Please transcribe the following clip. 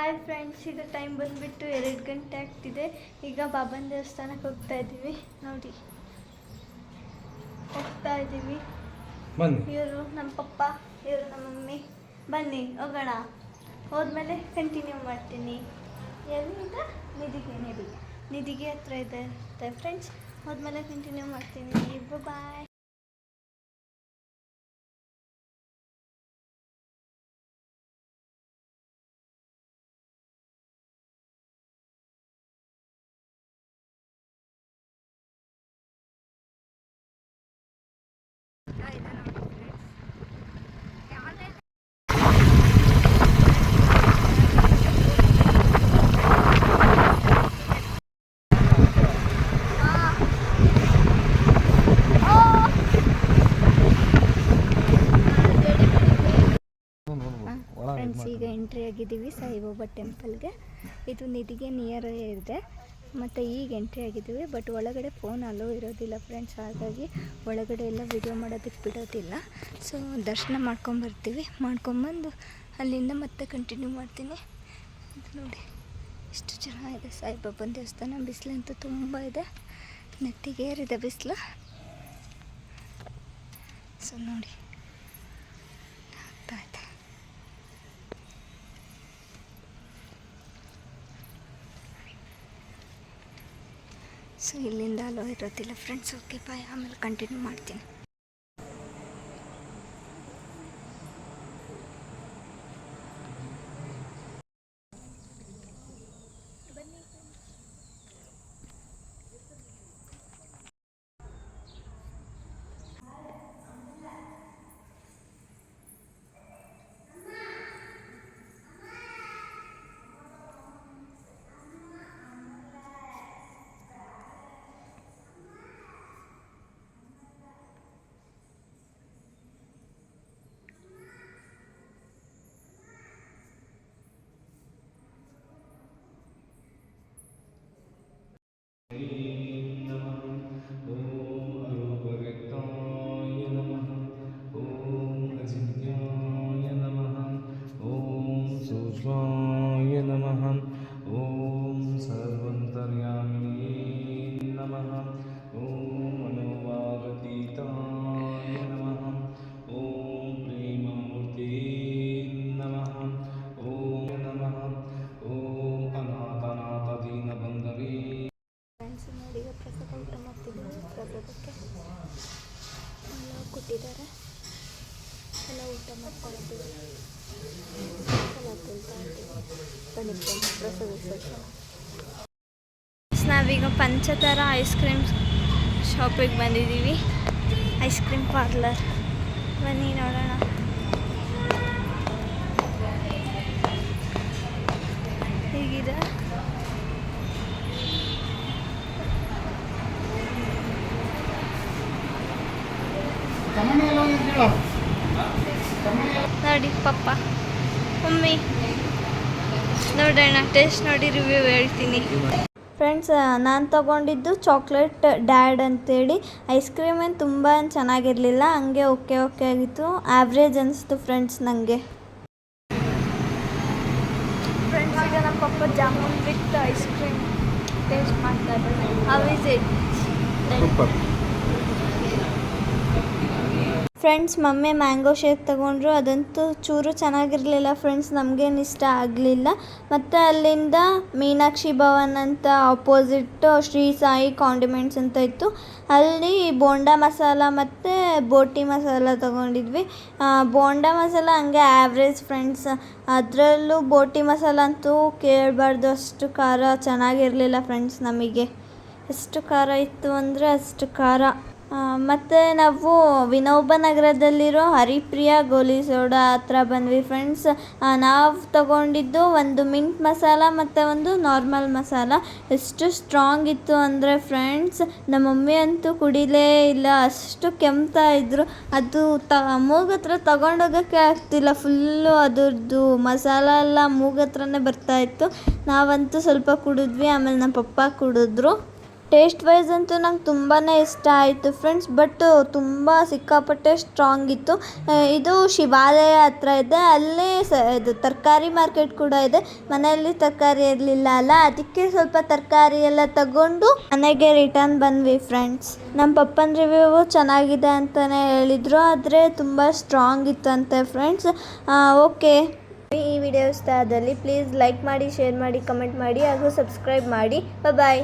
Hi friends ಈಗ time ಬಂದುಬಿಟ್ಟು ಎರಡು ಗಂಟೆ ಆಗ್ತಿದೆ. ಈಗ ಬಾಬನ ದೇವಸ್ಥಾನಕ್ಕೆ ಹೋಗ್ತಾ ಇದ್ದೀವಿ. ನೋಡಿ. ಹೋಗ್ತಾ ಇದ್ದೀವಿ. ಇವರು ನಮ್ಮ ಪಪ್ಪ ಇವರು ನಮ್ಮ ಮಮ್ಮಿ. ಬನ್ನಿ ಹೋಗೋಣ. ಹೋದ್ಮೇಲೆ ಕಂಟಿನ್ಯೂ ಮಾಡ್ತೀನಿ. ಎಲ್ಲಿಂದ? ನಿಧಿಗೆ ನಿಧಿ ನಿಧಿಗೆ ಹತ್ರ ಇದೆ. ಫ್ರೆಂಡ್ಸ್ ಹೋದ್ಮೇಲೆ ಕಂಟಿನ್ಯೂ ಮಾಡ್ತೀನಿ. ಬಾಯ್ ಫ್ರೆಂಡ್ಸ್ ಈಗ ಎಂಟ್ರಿ ಆಗಿದ್ದೀವಿ ಸಾಯಿಬಾಬಾ ಟೆಂಪಲ್ಗೆ. ಇದು ನಿಧಿಗೆ ನಿಯರ್ ಇದೆ. ಮತ್ತು ಈಗ ಎಂಟ್ರಿ ಆಗಿದ್ದೀವಿ ಬಟ್ ಒಳಗಡೆ ಫೋನ್ ಅಲೋ ಇರೋದಿಲ್ಲ ಫ್ರೆಂಡ್ಸ್ ಹಾಗಾಗಿ ಒಳಗಡೆ ಎಲ್ಲ ವಿಡಿಯೋ ಮಾಡೋದಕ್ಕೆ ಬಿಡೋದಿಲ್ಲ. ಸೊ ದರ್ಶನ ಮಾಡ್ಕೊಂಬರ್ತೀವಿ ಮಾಡ್ಕೊಂಬಂದು ಅಲ್ಲಿಂದ ಮತ್ತೆ ಕಂಟಿನ್ಯೂ ಮಾಡ್ತೀನಿ. ನೋಡಿ ಎಷ್ಟು ಚೆನ್ನಾಗಿದೆ ಸಾಯಿಬಾಬನ ದೇವಸ್ಥಾನ. ಬಿಸಿಲಂತೂ ತುಂಬ ಇದೆ. ನೆತ್ತಿಗೇರಿದೆ ಬಿಸಿಲು. ಸೊ ನೋಡಿ, ಆಗ್ತಾ ಸೊ ಇಲ್ಲಿಂದ ಅಲೋ ಇರೋದಿಲ್ಲ. ಫ್ರೆಂಡ್ಸ್ ಓಕೆ ಬಾಯ್ ಆಮೇಲೆ ಕಂಟಿನ್ಯೂ ಮಾಡ್ತೀನಿ. सूक्ष्माय नमः ॐ सर्वन्तर्यामिने नमः ॐ मनोवागतीताय नमः ॐ प्रेममूर्ते नमः ॐ नमः ॐ अनाथनाथदीनबन्धवे ಫ್ರೆಂಡ್ಸ್ ನೋಡಿ ಈಗ ಪ್ರಸಾದ ಊಟ ಮಾಡ್ತಿದ್ದೀವಿ ಪ್ರಸಾದಕ್ಕೆ ಎಲ್ಲ ಕೊಟ್ಟಿದ್ದಾರೆ ಎಲ್ಲ ಊಟ ಮಾಡ್ಕೊಂಡಿದ್ದೀವಿ ಎಲ್ಲ ತಿಂತಾ ಇದ್ದೀವಿ ನಾವೀಗ ಪಂಚತಾರ ಐಸ್ ಕ್ರೀಮ್ ಶಾಪಿಗೆ ಬಂದಿದ್ದೀವಿ. ಐಸ್ ಕ್ರೀಮ್ ಪಾರ್ಲರ್ ಬನ್ನಿ ನೋಡೋಣ. ಹೇಗಿದೆ? ನೋಡಿ ಪಪ್ಪ ಮಮ್ಮಿ ನೋಡೋಣ ಟೇಸ್ಟ್ ನೋಡಿ ರಿವ್ಯೂ ಹೇಳ್ತೀನಿ. ಫ್ರೆಂಡ್ಸ್ ನಾನು ತಗೊಂಡಿದ್ದು ಚಾಕ್ಲೇಟ್ ಡ್ಯಾಡ್ ಅಂತೇಳಿ. ಐಸ್ ಕ್ರೀಮ್ ಏನು ತುಂಬ ಚೆನ್ನಾಗಿರಲಿಲ್ಲ ಹಂಗೆ ಓಕೆ ಓಕೆ ಆಗಿತ್ತು. ಆ್ಯಾವ್ರೇಜ್ ಅನಿಸ್ತು ಫ್ರೆಂಡ್ಸ್ ನನಗೆ ಫ್ರೆಂಡ್ಸ್ ಈಗ ನಮ್ಮ papa jamun with ice cream taste ಮಾಡ್ತಾರೆ how is it super friends mummy mango shake ತೊಗೊಂಡ್ರು. ಅದಂತೂ ಚೂರು ಚೆನ್ನಾಗಿರಲಿಲ್ಲ. ಫ್ರೆಂಡ್ಸ್ ನಮಗೇನು ಇಷ್ಟ ಆಗಲಿಲ್ಲ. ಮತ್ತು ಅಲ್ಲಿಂದ ಮೀನಾಕ್ಷಿ ಭವನ್ ಅಂತ ಆಪೋಸಿಟ್ ಶ್ರೀ ಸಾಯಿ ಕಾಂಡಿಮೆಂಟ್ಸ್ ಅಂತ ಇತ್ತು. ಅಲ್ಲಿ ಬೋಂಡಾ ಮಸಾಲ ಮತ್ತು ಬೋಟಿ ಮಸಾಲ ತಗೊಂಡಿದ್ವಿ. ಬೋಂಡಾ ಮಸಾಲ ಹಂಗೆ ಆ್ಯಾವ್ರೇಜ್ ಫ್ರೆಂಡ್ಸ್ ಅದರಲ್ಲೂ ಬೋಟಿ ಮಸಾಲ ಅಂತೂ ಕೇಳಬಾರ್ದು. ಅಷ್ಟು ಖಾರ ಚೆನ್ನಾಗಿರಲಿಲ್ಲ ಫ್ರೆಂಡ್ಸ್ ನಮಗೆ. ಎಷ್ಟು ಖಾರ ಇತ್ತು ಅಂದರೆ ಅಷ್ಟು ಖಾರ. ಮತ್ತು ನಾವು ವಿನೋಬ ನಗರದಲ್ಲಿರೋ ಹರಿಪ್ರಿಯ ಗೋಲಿ ಸೋಡಾ ಹತ್ರ ಬಂದ್ವಿ ಫ್ರೆಂಡ್ಸ್ ನಾವು ತಗೊಂಡಿದ್ದು ಒಂದು ಮಿಂಟ್ ಮಸಾಲ ಮತ್ತು ಒಂದು ನಾರ್ಮಲ್ ಮಸಾಲ. ಎಷ್ಟು ಸ್ಟ್ರಾಂಗ್ ಇತ್ತು ಅಂದರೆ ಫ್ರೆಂಡ್ಸ್ ನಮ್ಮ ಮಮ್ಮಿ ಅಂತೂ ಕುಡಿಲೇ ಇಲ್ಲ, ಅಷ್ಟು ಕೆಮ್ತಾ ಇದ್ರು. ಅದು ತ ಮೂಗತ್ರ ತಗೊಂಡೋಗೋಕ್ಕೆ ಆಗ್ತಿಲ್ಲ ಫುಲ್ಲು ಅದರದ್ದು ಮಸಾಲ ಎಲ್ಲ ಮೂಗತ್ರನೇ ಬರ್ತಾ ಇತ್ತು. ನಾವಂತೂ ಸ್ವಲ್ಪ ಕುಡಿದ್ವಿ, ಆಮೇಲೆ ನಮ್ಮ ಪಪ್ಪ ಕುಡಿದ್ರು. ಟೇಸ್ಟ್ ವೈಸ್ ಅಂತೂ ನಂಗೆ ತುಂಬಾ ಇಷ್ಟ ಆಯಿತು ಫ್ರೆಂಡ್ಸ್, ಬಟ್ ತುಂಬ ಸಿಕ್ಕಾಪಟ್ಟೆ ಸ್ಟ್ರಾಂಗ್ ಇತ್ತು. ಇದು ಶಿವಾಲಯ ಹತ್ರ ಇದೆ, ಅಲ್ಲೇ ಸ, ಇದು ತರಕಾರಿ ಮಾರ್ಕೆಟ್ ಕೂಡ ಇದೆ. ಮನೆಯಲ್ಲಿ ತರಕಾರಿ ಇರಲಿಲ್ಲ ಅಲ್ಲ, ಅದಕ್ಕೆ ಸ್ವಲ್ಪ ತರಕಾರಿ ಎಲ್ಲ ತಗೊಂಡು ಮನೆಗೆ ರಿಟರ್ನ್ ಬಂದ್ವಿ ಫ್ರೆಂಡ್ಸ್ ನಮ್ಮ ಪಪ್ಪನ ರಿವ್ಯೂ ಚೆನ್ನಾಗಿದೆ ಅಂತಲೇ ಹೇಳಿದರು, ಆದರೆ ತುಂಬ ಸ್ಟ್ರಾಂಗ್ ಇತ್ತಂತೆ ಫ್ರೆಂಡ್ಸ್ ಓಕೆ ಈ ವಿಡಿಯೋ ಇಷ್ಟ ಆದಲ್ಲಿ ಪ್ಲೀಸ್ ಲೈಕ್ ಮಾಡಿ ಶೇರ್ ಮಾಡಿ ಕಮೆಂಟ್ ಮಾಡಿ, ಹಾಗೂ ಸಬ್ಸ್ಕ್ರೈಬ್ ಮಾಡಿ. ಬಾಯ್